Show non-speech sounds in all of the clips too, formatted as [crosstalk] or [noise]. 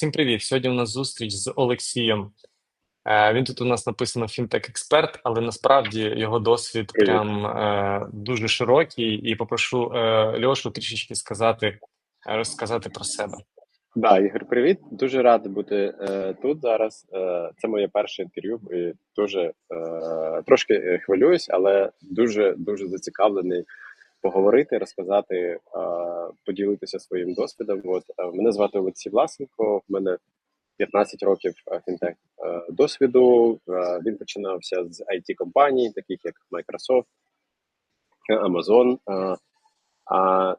Всім привіт! Сьогодні у нас зустріч з Олексієм. Е, Він тут у нас написано фінтек-експерт, але насправді його досвід Привіт. прям е, дуже широкий. І попрошу е, Льошу трішечки сказати, е, розказати про себе. Да, Ігор, привіт. Дуже радий бути е, тут зараз. Е, це моє перше інтерв'ю. І дуже е, трошки хвилююсь, але дуже дуже зацікавлений поговорити, розказати, е, поділитися своїм досвідом. От е, мене звати Олексій Власенко. В мене 15 років е, фінтех досвіду. Він починався з it компаній, таких як Microsoft, Amazon. А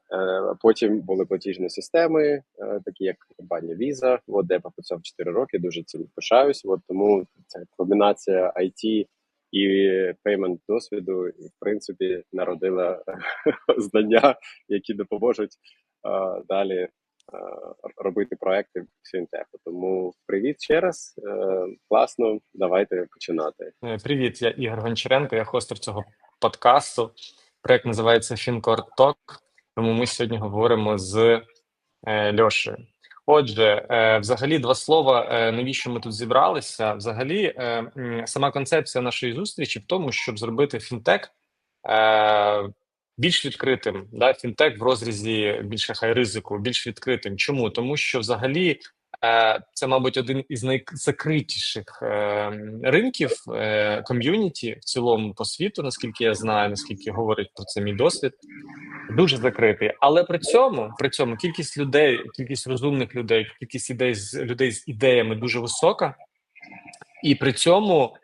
потім були платіжні системи, такі як компанія Visa, от, де я попрацював 4 роки, дуже цим пишаюсь. От, тому ця комбінація IT і payment досвіду, і, в принципі, народила [laughs] знання, які допоможуть е, далі е, робити проекти в фінтеху. Тому привіт ще раз. Е, класно, давайте починати. Е, Привіт, я Ігор Гончаренко, я хостер цього подкасту. Проект називається Talk, тому ми сьогодні говоримо з е, Льошею. Отже, е, взагалі, два слова, е, навіщо ми тут зібралися? Взагалі, е, сама концепція нашої зустрічі в тому, щоб зробити фінтек більш відкритим. Да? Фінтек в розрізі більше хай ризику, більш відкритим. Чому? Тому що взагалі це, мабуть, один із найзакритіших е, ринків е, ком'юніті в цілому по світу, наскільки я знаю, наскільки говорить про це мій досвід дуже закритий. Але при цьому при цьому кількість людей, кількість розумних людей, кількість ідей з людей з ідеями дуже висока, і при цьому, е,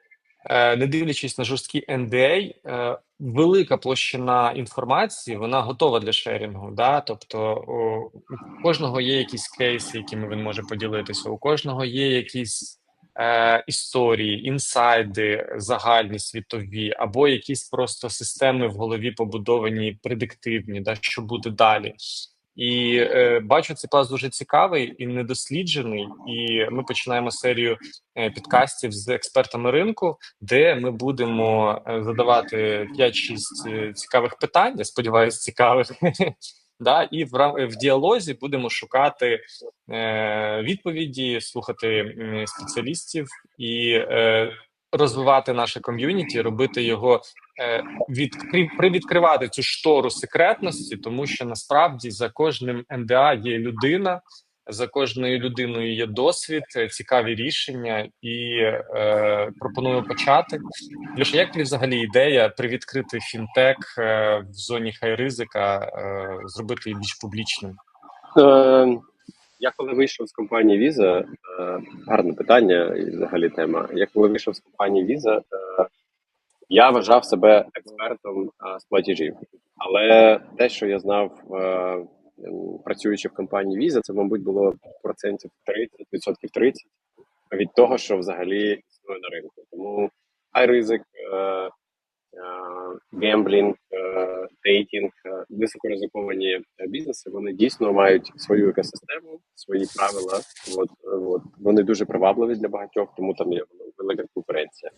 не дивлячись на жорсткі NDA, е, велика площина інформації вона готова для шерінгу. Да? Тобто у кожного є якісь кейси, якими він може поділитися. У кожного є якісь е, історії, інсайди, загальні світові, або якісь просто системи в голові побудовані, предиктивні, да, що буде далі. І е, бачу, цей клас дуже цікавий і недосліджений. І ми починаємо серію е, підкастів з експертами ринку, де ми будемо е, задавати 5-6 е, цікавих питань. Я сподіваюся, цікавих. [laughs] Да, і в в діалозі будемо шукати е, відповіді, слухати спеціалістів і е, розвивати наше ком'юніті, робити його е, привідкривати цю штору секретності, тому що насправді за кожним НДА є людина, за кожною людиною є досвід, е, цікаві рішення, і е, пропоную почати. Лише як тобі взагалі ідея привідкрити фінтек е, в зоні хай ризика, е, зробити її більш публічним? Е, я коли вийшов з компанії Visa, е, гарне питання і взагалі тема. Я коли вийшов з компанії Visa, е, я вважав себе експертом е, з платежів. Але те, що я знав, працюючи в компанії Visa, це, мабуть, було процентів 30, відсотків 30 від того, що взагалі існує на ринку. Тому хай ризик, гемблінг, дейтінг, е, високоризиковані е, бізнеси, вони дійсно мають свою екосистему, свої правила. От, е, от вони дуже привабливі для багатьох, тому там є велика конкуренція.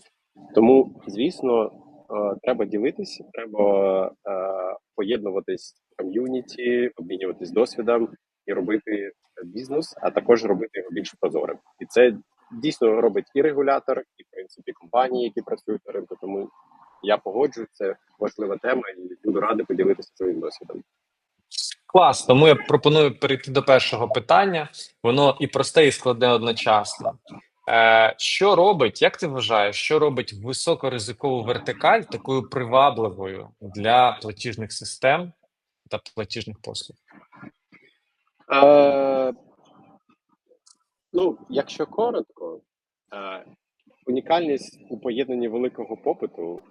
Тому, звісно, е, треба ділитися, треба е, поєднуватись в ком'юніті, обмінюватись досвідом і робити бізнес, а також робити його більш прозорим. І це дійсно робить і регулятор, і в принципі компанії, які працюють на ринку. Тому я погоджуюсь, це важлива тема, і буду радий поділитися своїм досвідом. Клас, тому я пропоную перейти до першого питання. Воно і просте, і складне одночасно. Е, що робить, як ти вважаєш, що робить високоризикову вертикаль такою привабливою для платіжних систем та платіжних послуг? Е, ну, якщо коротко, е, унікальність у поєднанні великого попиту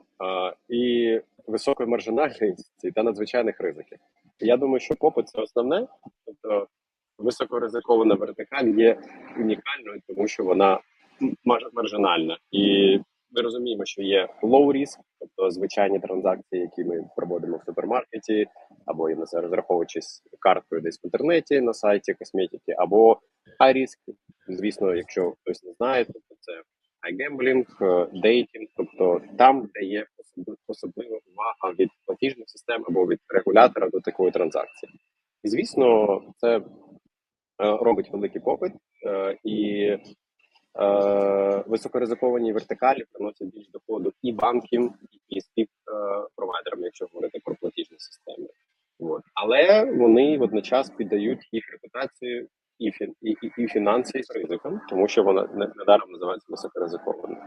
і високої маржинальності та надзвичайних ризиків. Я думаю, що попит це основне, тобто високоризикована вертикаль є унікальною, тому що вона маржинальна. І ми розуміємо, що є low risk, тобто звичайні транзакції, які ми проводимо в супермаркеті, або розраховуючись карткою десь в інтернеті на сайті косметики, або high risk, звісно, якщо хтось не знає, тобто це iGambling, дейтінг, тобто там, де є особлива увага від платіжних систем або від регулятора до такої транзакції. І звісно, це робить великий попит е, і е, високоризиковані вертикалі приносять більш доходу і банкам, і спів провайдерам, якщо говорити про платіжні системи. От. Але вони водночас піддають їх репутацію і, і, і, і фінанси ризиком, тому що вона не- недаром називається високоризикованою.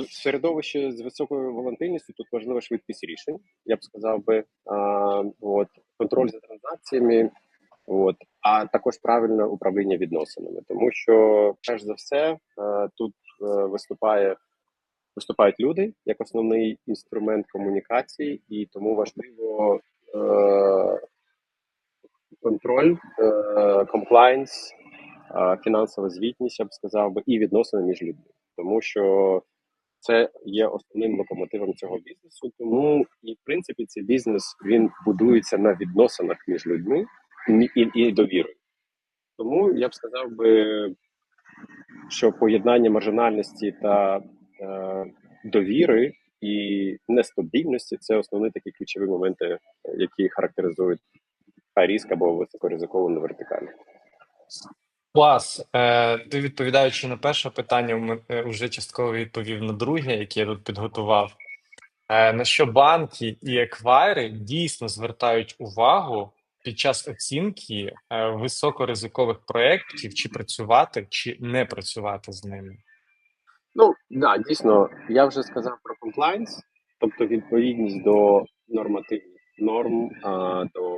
А, середовище з високою волатильністю тут важлива швидкість рішень, я б сказав би. А, от, контроль за транзакціями, от, а також правильне управління відносинами, тому що, перш за все, е, тут е, виступає виступають люди як основний інструмент комунікації, і тому важливо е, контроль, е, комплайнс, е, фінансова звітність, я б сказав би, і відносини між людьми, тому що це є основним локомотивом цього бізнесу. Тому і в принципі цей бізнес він будується на відносинах між людьми і, і, довірою. Тому я б сказав би, що поєднання маржинальності та е, довіри і нестабільності це основні такі ключові моменти, які характеризують хай-ріск або високоризиковану вертикаль. Клас. Е, ти відповідаючи на перше питання, е, вже частково відповів на друге, яке я тут підготував. Е, на що банки і еквайри дійсно звертають увагу під час оцінки високоризикових проєктів, чи працювати, чи не працювати з ними? Ну да, дійсно, я вже сказав про комплайнс, тобто відповідність до нормативних норм, до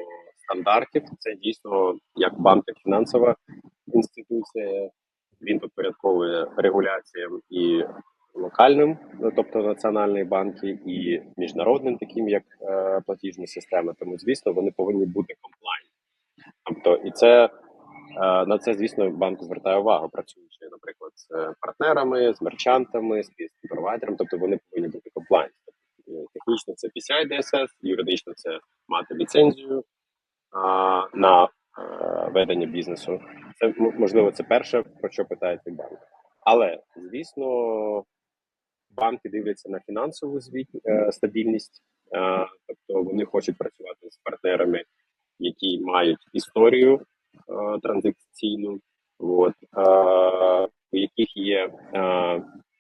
стандартів. Це дійсно як банк, як фінансова інституція. Він підпорядковує регуляціям і локальним, тобто національні банки, і міжнародним, таким як е, платіжні системи. Тому, звісно, вони повинні бути комплайн. Тобто, і це е, на це, звісно, банк звертає увагу, працюючи, наприклад, з партнерами, з мерчантами, з провайдером, тобто вони повинні бути комплайн. Технічно це PCI DSS, юридично це мати ліцензію на е, ведення бізнесу. Це можливо це перше, про що питається банк. Але звісно, банки дивляться на фінансову звіт, е, стабільність, е, тобто вони хочуть працювати з партнерами, які мають історію транзакційну, от, у яких є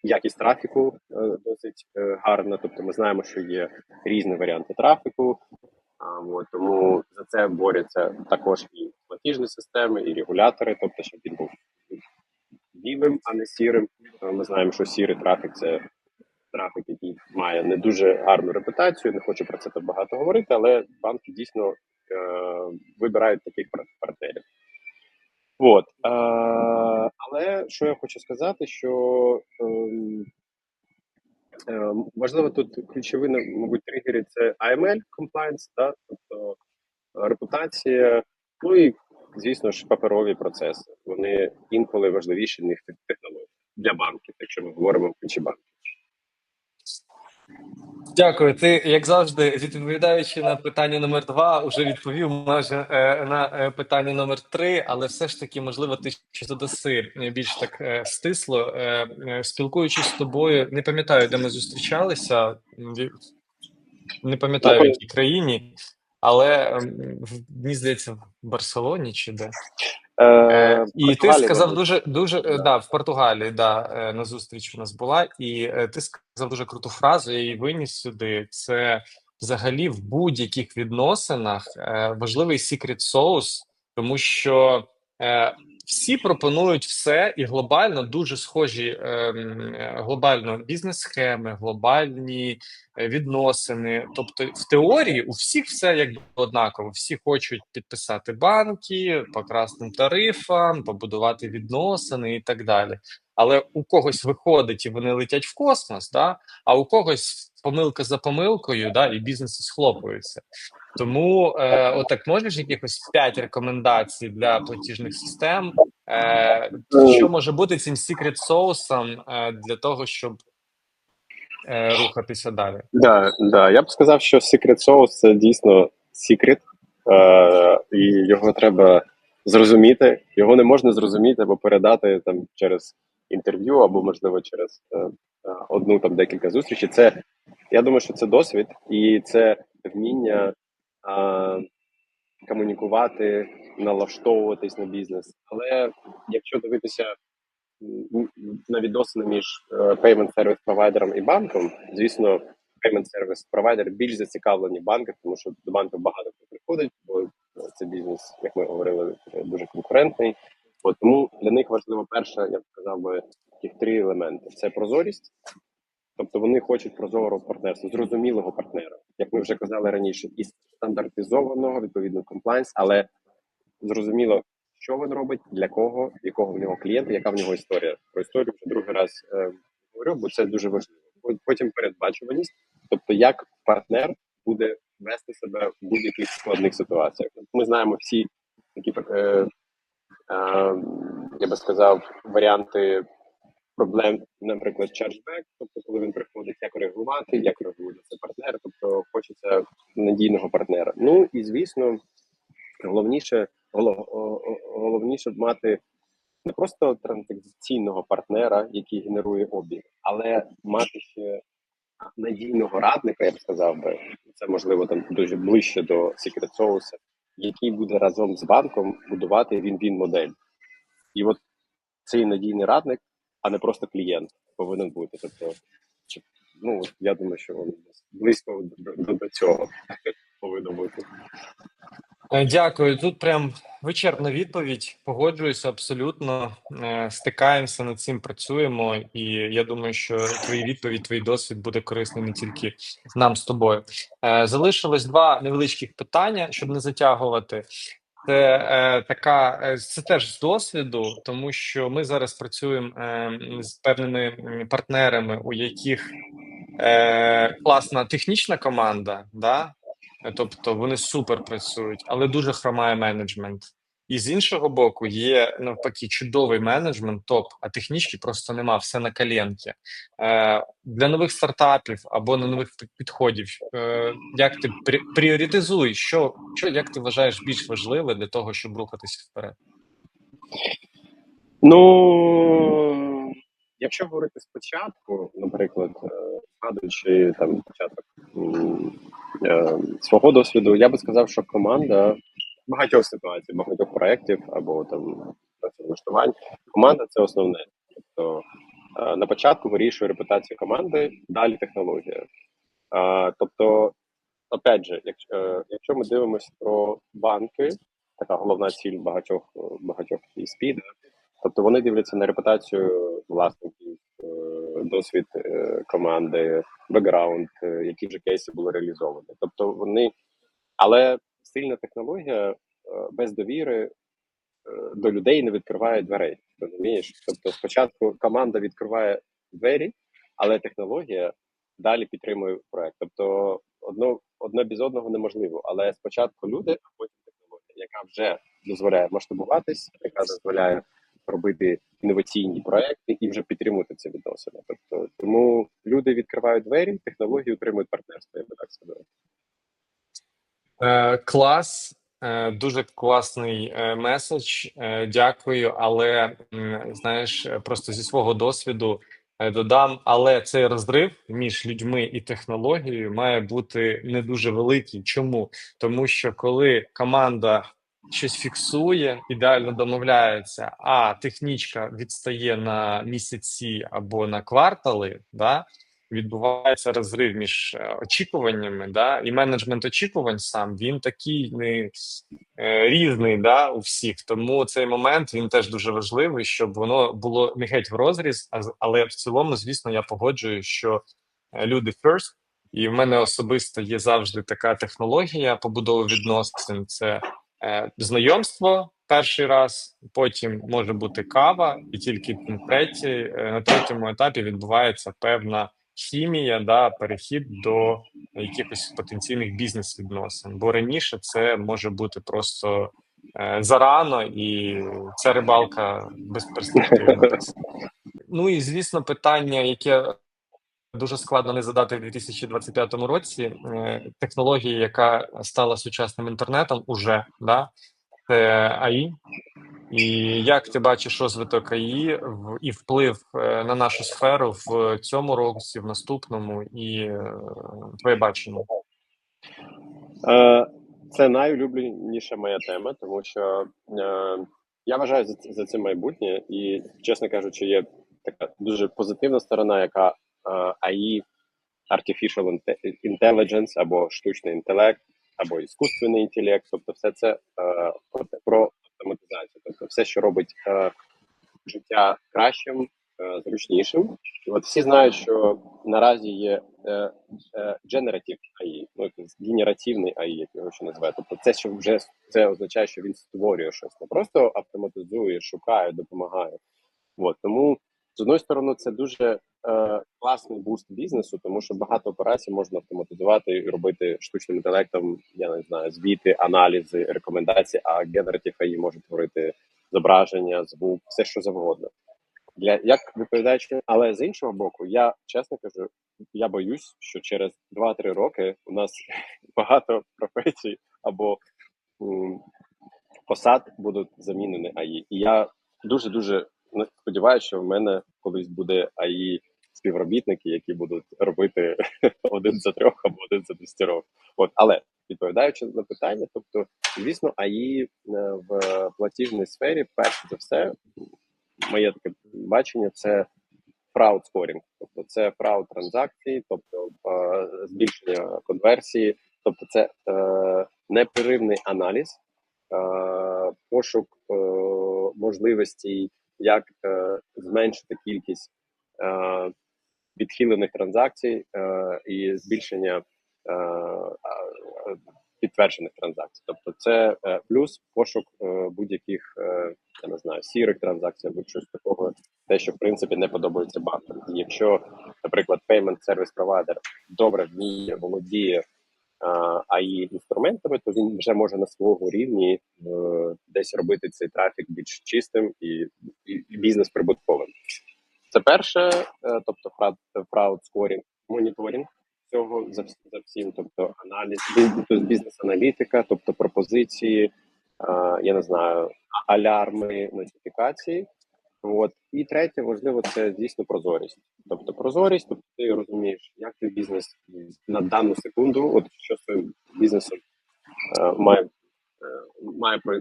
якість трафіку досить гарна. Тобто ми знаємо, що є різні варіанти трафіку. От, тому за це борються також і платіжні системи, і регулятори, тобто, щоб він був білим, а не сірим. Ми знаємо, що сірий трафік це трафік, який має не дуже гарну репутацію. Не хочу про це так багато говорити, але банки дійсно е, вибирають таких партнерів. От. Е, але що я хочу сказати, що е, важливо тут ключові, мабуть, тригери це AML compliance, да? тобто е, репутація, ну і звісно ж паперові процеси. Вони інколи важливіші ніж технології для банків, якщо ми говоримо про банків. Дякую. Ти, як завжди, відповідаючи на питання номер два, вже відповів майже е, на е, питання номер три, але все ж таки, можливо, ти щось додаси е, більш так е, стисло. Е, е, спілкуючись з тобою, не пам'ятаю, де ми зустрічалися. Не пам'ятаю в якій країні, але в- мені здається, в Барселоні чи де. Е, і ти сказав дуже дуже да. да в Португалії, да е, на зустріч у нас була, і е, ти сказав дуже круту фразу. Я її виніс сюди. Це взагалі в будь-яких відносинах е, важливий секрет соус, тому що е, всі пропонують все і глобально дуже схожі ем, е, глобально бізнес-схеми, глобальні е, відносини. Тобто, в теорії у всіх все якби однаково. Всі хочуть підписати банки по красним тарифам, побудувати відносини і так далі. Але у когось виходить і вони летять в космос, да? а у когось помилка за помилкою, да, і бізнеси схлопуються. Тому, е, отак, можеш якихось п'ять рекомендацій для платіжних систем, е, що може бути цим secret соусом е, для того, щоб е, рухатися далі? Да, да. Я б сказав, що Secret Sauce це дійсно секрет, е, і його треба зрозуміти. Його не можна зрозуміти або передати там через інтерв'ю, або можливо через е, е, одну там декілька зустрічей. Це я думаю, що це досвід і це вміння е, комунікувати налаштовуватись на бізнес. Але якщо дивитися на відносини між payment service провайдером і банком, звісно, payment service провайдер більш зацікавлені банки, тому що до банків багато хто приходить, бо це бізнес, як ми говорили, дуже конкурентний. От, тому для них важливо перше, я б сказав би, таких три елементи: це прозорість, тобто вони хочуть прозорого партнерства, зрозумілого партнера, як ми вже казали раніше, і стандартизованого відповідно комплайнс, але зрозуміло, що він робить, для кого, якого в нього клієнта, яка в нього історія. Про історію вже другий раз е, говорю, бо це дуже важливо. Потім передбачуваність, тобто як партнер буде вести себе в будь-яких складних ситуаціях. Ми знаємо всі такі е, я би сказав, варіанти проблем, наприклад, chargeback, тобто, коли він приходить, як реагувати, як реагує це партнер, тобто хочеться надійного партнера. Ну і звісно, головніше, головніше мати не просто транзакційного партнера, який генерує обіг, але мати ще надійного радника, я б сказав би, це можливо там дуже ближче до Secret Sauce, який буде разом з банком будувати він-він модель. І от цей надійний радник, а не просто клієнт, повинен бути. Тобто, чи- ну я думаю, що близько до, до, цього [laughs] повинно бути. Е, Дякую. Тут прям вичерпна відповідь. Погоджуюся абсолютно. Е, Стикаємося над цим, працюємо, і я думаю, що твої відповідь, твій досвід буде корисний не тільки нам з тобою. Е, Залишилось два невеличких питання, щоб не затягувати. Це е, така, е, це теж з досвіду, тому що ми зараз працюємо е, з певними партнерами, у яких е, класна технічна команда, да? Тобто вони супер працюють, але дуже хромає менеджмент. І з іншого боку, є навпаки чудовий менеджмент, топ, а технічки просто нема, все на коленки. Е, для нових стартапів або на нових підходів. Е, як ти прі- пріоритизуєш, що, що як ти вважаєш більш важливе для того, щоб рухатися вперед? Ну, якщо говорити спочатку, наприклад, е, згадуючи там початок е, свого досвіду, я би сказав, що команда багатьох ситуацій, багатьох проєктів або там працевлаштувань, команда це основне. Тобто е, на початку вирішує репутацію команди, далі технологія. Е, Тобто, опять же, якщо, е, ми дивимося про банки, така головна ціль багатьох багатьох ESP, Тобто вони дивляться на репутацію власників, досвід команди, бекграунд, які вже кейси були реалізовані. Тобто вони, але сильна технологія е, без довіри е, до людей не відкриває дверей. Розумієш? Тобто, спочатку команда відкриває двері, але технологія далі підтримує проект. Тобто, одно, одне без одного неможливо. Але спочатку люди, а потім технологія, яка вже дозволяє масштабуватись, яка дозволяє робити інноваційні проекти і вже підтримувати ці відносини. Тобто, тому люди відкривають двері, технології утримують партнерство. Я би так сказав. Е, клас, е, дуже класний е, меседж. Дякую. Але знаєш, просто зі свого досвіду додам, але цей розрив між людьми і технологією має бути не дуже великий. Чому? Тому що коли команда щось фіксує, ідеально домовляється, а технічка відстає на місяці або на квартали, да, відбувається розрив між е, очікуваннями, да, і менеджмент очікувань сам він такий не е, різний, да, у всіх. Тому цей момент він теж дуже важливий, щоб воно було не геть в розріз, але в цілому, звісно, я погоджую, що е, люди first, і в мене особисто є завжди така технологія побудови відносин. Це знайомство перший раз, потім може бути кава, і тільки на третій, на третьому етапі відбувається певна хімія, да, перехід до якихось потенційних бізнес-відносин. Бо раніше це може бути просто е, зарано, і ця рибалка безперспективна. Ну і звісно, питання, яке дуже складно не задати в 2025 році. е, Технологія, яка стала сучасним інтернетом, уже да, це. І як ти бачиш розвиток АІ і вплив е, на нашу сферу в цьому році, в наступному, і е, твоє бачення? Е, це найулюбленіша моя тема, тому що я вважаю за це майбутнє, і, чесно кажучи, є така дуже позитивна сторона, яка е, AI, Artificial Intelligence або штучний інтелект, або іскусственний інтелект, тобто все це е, про, автоматизацію, тобто все, що робить е, життя кращим, е, зручнішим. І от всі знають, що наразі є е, е, generative AI, ну генеративний AI, як його ще називають. Тобто це що вже це означає, що він створює щось, не просто автоматизує, шукає, допомагає. От тому з одної сторони, це дуже е, класний буст бізнесу, тому що багато операцій можна автоматизувати і робити штучним інтелектом. Я не знаю, звіти, аналізи, рекомендації. А Generative AI може творити зображення, звук, все що завгодно. Для як відповідаючи, але з іншого боку, я чесно кажу, я боюсь, що через 2-3 роки у нас [laughs] багато професій або м, посад будуть замінені АІ. І я дуже дуже сподіваюся, що в мене колись буде АІ співробітники, які будуть робити [laughs] один за трьох або один за десятьох. От, але відповідаючи на питання, тобто, звісно, АІ е, в платіжній сфері, перш за все, моє таке бачення, це scoring, тобто це fraud транзакції, тобто е, збільшення конверсії, тобто це е, непреривний аналіз, е, пошук е, можливостей, як е, зменшити кількість е, відхилених транзакцій е, і збільшення підтверджених транзакцій. Тобто, це плюс пошук будь-яких я не знаю сірих транзакцій або щось такого, те, що в принципі не подобається банкам. Якщо, наприклад, payment service provider добре вміє, володіє AI інструментами, то він вже може на свого рівні е, десь робити цей трафік більш чистим і, і, і бізнес прибутковим. Це перше, е, тобто фрауд, фрауд скорінг, моніторинг цього за, всім, тобто аналіз, бі- бізнес-аналітика, тобто пропозиції, е, я не знаю, алярми, нотифікації. От і третє, важливо, це дійсно прозорість. Тобто прозорість, тобто ти розумієш, як твій бізнес на дану секунду, от що з своїм бізнесом е, має е, має про-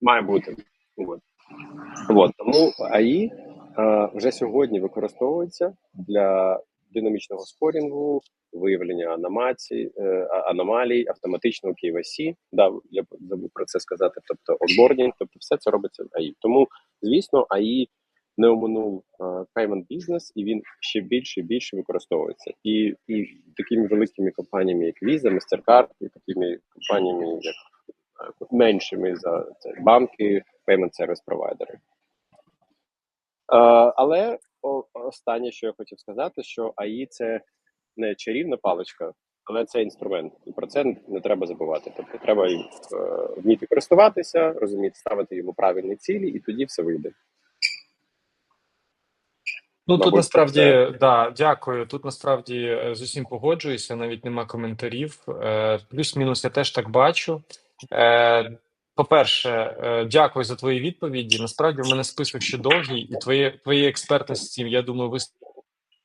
має бути. От. От. Тому АІ е, вже сьогодні використовується для динамічного спорінгу, виявлення аномацій, е, аномалій, автоматичного KYC. Да, я забув про це сказати. Тобто онбордінг, тобто все це робиться в АІ. Тому, звісно, АІ не оминув е, payment бізнес, і він ще більше і більше використовується. І, і такими великими компаніями, як Visa, MasterCard, і такими компаніями, як е, меншими за це банки, payment service провайдери. Але останнє, що я хотів сказати, що АІ це не чарівна паличка, але це інструмент, і про це не треба забувати. Тобто треба е, вміти користуватися, розуміти, ставити йому правильні цілі, і тоді все вийде. Ну тут насправді це- да, дякую. Тут насправді е, з усім погоджуюся, навіть нема коментарів. Е, Плюс-мінус я теж так бачу. Е, По-перше, е, дякую за твої відповіді. Насправді, в мене список ще довгий, і твої твої експертності, я думаю,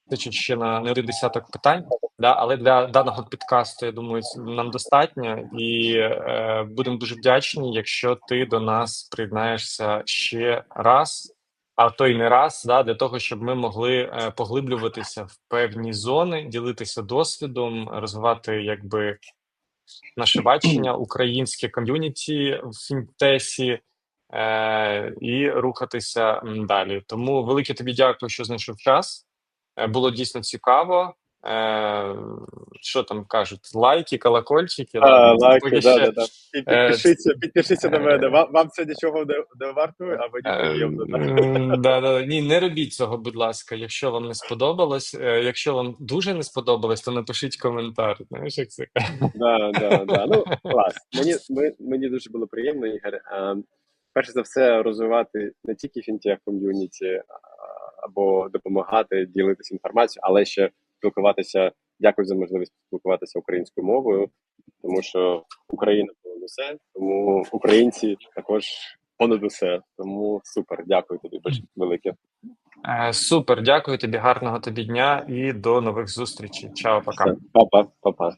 вистачить ще на не один десяток питань. Да, але для даного підкасту, я думаю, нам достатньо, і е, будемо дуже вдячні, якщо ти до нас приєднаєшся ще раз а то й не раз, да, для того, щоб ми могли е, поглиблюватися в певні зони, ділитися досвідом, розвивати якби наше бачення, українське ком'юніті в фінтесі е, і рухатися далі. Тому велике тобі дякую, що знайшов час. Е, було дійсно цікаво. Е, що там кажуть? Лайки, колокольчики. А, лайки, да, ще- да, да. Е, підпишіться, підпишіться на е, мене. Вам, вам це нічого не, не вартує, а мені Е, да. Да, ні, не робіть цього, будь ласка. Якщо вам не сподобалось, е, якщо вам дуже не сподобалось, то напишіть коментар. Знаєш, як це Да, да, да. Ну клас. Мені мені дуже було приємно, Ігор. Е, перш за все, розвивати не тільки фінтех ком'юніті або допомагати ділитися інформацією, але ще спілкуватися. Дякую за можливість спілкуватися українською мовою, тому що Україна понад усе, тому українці також понад усе. Тому супер, дякую тобі велике. Е, Супер, дякую тобі, гарного тобі дня і до нових зустрічей. Чао, пока. Все, Па-па, па-па.